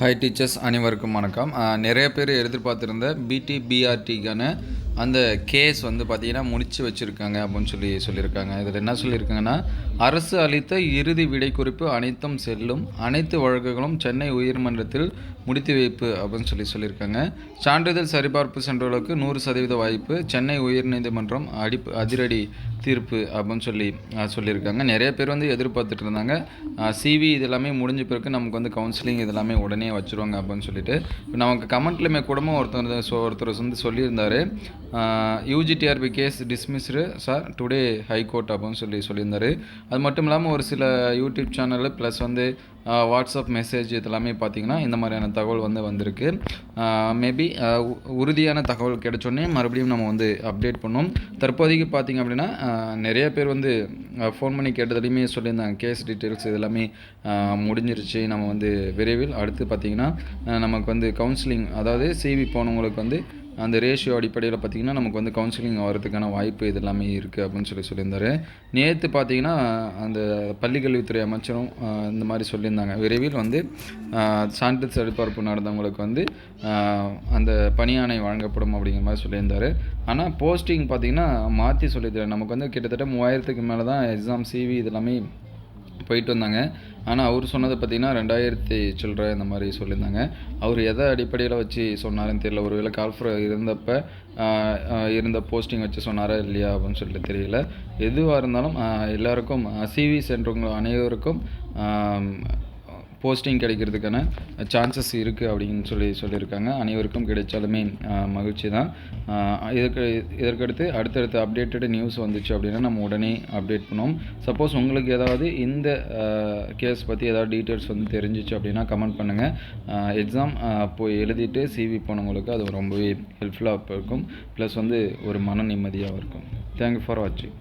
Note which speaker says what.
Speaker 1: Hi teachers அனைவருக்கும் வணக்கம். நிறைய பேர் எதிர்பார்த்துருந்த பிடி பிஆர்டிக்கான அந்த கேஸ் வந்து பார்த்திங்கன்னா முடிச்சு வச்சுருக்காங்க அப்படின்னு சொல்லி சொல்லியிருக்காங்க. இதில் என்ன சொல்லியிருக்காங்கன்னா அரசு அளித்த இறுதி விடை குறிப்பு அனைத்தும் செல்லும் அனைத்து வழக்குகளும் சென்னை உயர்மன்றத்தில் முடித்து வைப்பு அப்படின்னு சொல்லி சொல்லியிருக்காங்க. சான்றிதழ் சரிபார்ப்பு சென்றவர்களுக்கு நூறு சதவீத வாய்ப்பு சென்னை உயர்நீதிமன்றம் அடிப்பு அதிரடி தீர்ப்பு அப்படின்னு சொல்லி சொல்லியிருக்காங்க. நிறைய பேர் வந்து எதிர்பார்த்துட்டு இருந்தாங்க. சிவி இது எல்லாமே முடிஞ்ச பிறகு நமக்கு வந்து கவுன்சிலிங் இது எல்லாமே உடனே வச்சுருவாங்க அப்படின்னு சொல்லிட்டு. இப்போ நமக்கு கமெண்ட்லையுமே கூடமும் ஒருத்தர் ஒருத்தர் வந்து சொல்லியிருந்தாரு. UGTRB case dismissed sir. Today high court அப்படின்னு சொல்லி சொல்லியிருந்தார். அது மட்டும் இல்லாமல் ஒரு சில யூடியூப் சேனல் ப்ளஸ் வந்து வாட்ஸ்அப் மெசேஜ் இதெல்லாமே பார்த்தீங்கன்னா இந்த மாதிரியான தகவல் வந்து வந்திருக்கு. மேபி உறுதியான தகவல் கிடைச்சோடனே மறுபடியும் நம்ம வந்து அப்டேட் பண்ணோம் தற்போதைக்கு பார்த்தீங்க அப்படின்னா நிறைய பேர் வந்து ஃபோன் பண்ணி கேட்டதுலையுமே சொல்லியிருந்தாங்க. கேஸ் டீட்டெயில்ஸ் இதெல்லாமே முடிஞ்சிருச்சு. நம்ம வந்து விரைவில் அடுத்து பார்த்திங்கன்னா நமக்கு வந்து கவுன்சிலிங் அதாவது சிவி போனவங்களுக்கு வந்து அந்த ரேஷியோ அடிப்படையில் பார்த்தீங்கன்னா நமக்கு வந்து கவுன்சிலிங் வரதுக்கான வாய்ப்பு இது எல்லாமே இருக்குது அப்படின்னு சொல்லி சொல்லியிருந்தாரு. நேற்று பார்த்தீங்கன்னா அந்த பள்ளிக்கல்வித்துறை அமைச்சரும் இந்த மாதிரி சொல்லியிருந்தாங்க. விரைவில் வந்து சான்றிதழ் சரிபார்ப்பு நடந்தவங்களுக்கு வந்து அந்த பணியாணை வழங்கப்படும் அப்படிங்கிற மாதிரி சொல்லியிருந்தாரு. ஆனால் போஸ்டிங் பார்த்தீங்கன்னா மாற்றி சொல்லியிருந்தாரு நமக்கு வந்து கிட்டத்தட்ட மூவாயிரத்துக்கு மேலே தான் எக்ஸாம் சிவி இதெல்லாமே போயிட்டு வந்தாங்க. ஆனால் அவர் சொன்னது பார்த்தீங்கன்னா ரெண்டாயிரத்தி சில்லற இந்த மாதிரி சொல்லியிருந்தாங்க. அவர் எதை அடிப்படையில் வச்சு சொன்னாருன்னு தெரியல. ஒருவேளை கால்ஃபர் இருந்தப்போ இருந்த போஸ்டிங் வச்சு சொன்னாரா இல்லையா அப்படின்னு சொல்லிட்டு தெரியல. எதுவாக இருந்தாலும் எல்லாருக்கும் சிவி சென்றவங்க அனைவருக்கும் போஸ்டிங் கிடைக்கிறதுக்கான சான்சஸ் இருக்குது அப்படின்னு சொல்லி சொல்லியிருக்காங்க. அனைவருக்கும் கிடைச்சாலுமே மகிழ்ச்சி தான். இதற்கு இதற்கடுத்து அடுத்தடுத்த அப்டேட்டட் நியூஸ் வந்துச்சு அப்படின்னா நம்ம உடனே அப்டேட் பண்ணுவோம். சப்போஸ் உங்களுக்கு ஏதாவது இந்த கேஸ் பற்றி ஏதாவது டீட்டெயில்ஸ் வந்து தெரிஞ்சிச்சு அப்படின்னா கமெண்ட் பண்ணுங்கள் எக்ஸாம் போய் எழுதிட்டு சிவி போனவங்களுக்கு அது ரொம்பவே ஹெல்ப்ஃபுல்லாக இருக்கும். ப்ளஸ் வந்து ஒரு மன நிம்மதியாகவும் இருக்கும். தேங்க்யூ ஃபார் வாட்சிங்